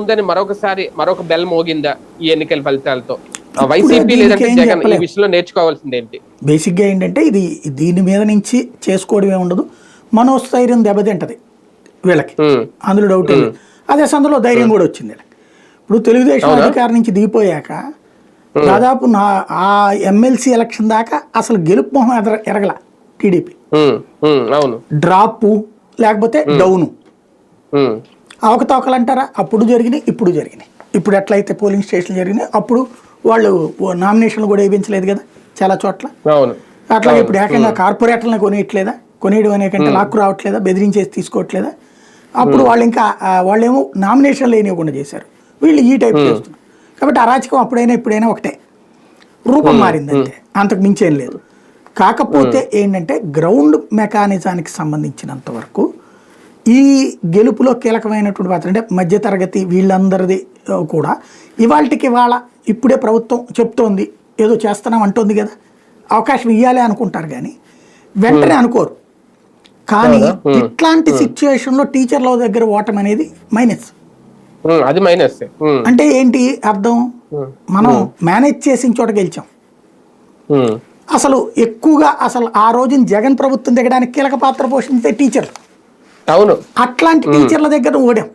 ఉందని మరొకసారి మరొక బెల్ మోగిందా ఈ ఎన్నికల ఫలితాలతో. వైసీపీ లేదంటే జగన్ ఈ చెప్పలేం. విషయంలో నేర్చుకోవాల్సింది ఏంటి బేసిక్గా ఏంటంటే ఇది దీని మీద నుంచి చేసుకోవడమే ఉండదు. మనోస్థైర్యం దెబ్బతింటది వీళ్ళకి. అందులో డౌట్ అదే సందులో ధైర్యం కూడా వచ్చింది ఇప్పుడు తెలుగుదేశం అధికారం నుంచి దిగిపోయాక దాదాపు నా ఆ ఎమ్మెల్సీ ఎలక్షన్ దాకా అసలు గెలుపు మొహం ఎదర ఎరగల టీడీపీ. డ్రాపు లేకపోతే డౌను. అవకతవకలు అంటారా అప్పుడు జరిగినాయి ఇప్పుడు జరిగినాయి. ఇప్పుడు ఎట్లయితే పోలింగ్ స్టేషన్లు జరిగినాయి అప్పుడు వాళ్ళు నామినేషన్లు కూడా వేయించలేదు కదా చాలా చోట్ల. అట్లాగే ఇప్పుడు ఏకంగా కార్పొరేట్లను కొనియట్లేదా? కొనియడం అనే కంటే లాక్కు రావట్లేదా? బెదిరించేసి తీసుకోవట్లేదా? అప్పుడు వాళ్ళు ఇంకా వాళ్ళేమో నామినేషన్ లేనివ్వకుండా చేశారు. వీళ్ళు ఈ టైప్ చేస్తున్నారు. కాబట్టి అరాచకం అప్పుడైనా ఇప్పుడైనా ఒకటే. రూపం మారింది అంతే అంతకు మించేం లేదు. కాకపోతే ఏంటంటే గ్రౌండ్ మెకానిజానికి సంబంధించినంత వరకు ఈ గెలుపులో కీలకమైనటువంటి పాత్ర అంటే మధ్యతరగతి వీళ్ళందరిది కూడా. ఇవాళకి ఇవాళ ఇప్పుడే ప్రభుత్వం చెప్తోంది ఏదో చేస్తున్నాం అంటోంది కదా. అవకాశం ఇవ్వాలి అనుకుంటారు కానీ వెంటనే అనుకోరు. కానీ ఇట్లాంటి సిచ్యువేషన్లో టీచర్ల దగ్గర ఓటం అనేది మైనస్. అది మైనస్. అంటే ఏంటి అర్థం? మనం మేనేజ్ చేసిన చోట గెలిచాం. అసలు ఎక్కువగా అసలు ఆ రోజున జగన్ ప్రభుత్వం దిగడానికి కీలక పాత్ర పోషించే టీచర్లు. అవును. అట్లాంటి టీచర్ల దగ్గర ఓడాం